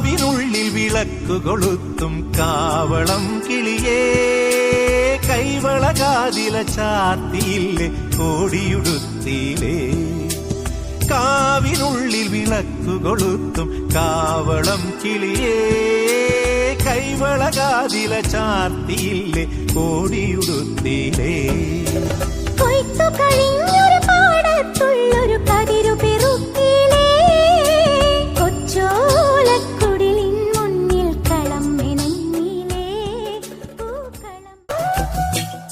കാവിനുള്ളിൽ വിളക്കു കൊളുത്തും കാവളം കിളിയേ. കൈവളകാതില ചാത്തിയില്ലേ കോടിയുടുത്തിയിലേ കാവിനുള്ളിൽ വിളക്കു കൊളുത്തും കാവളം കിളിയേ. കൈവളകാതില ചാർത്തിയില്ലേ കോടിയുടുത്തിയിലേ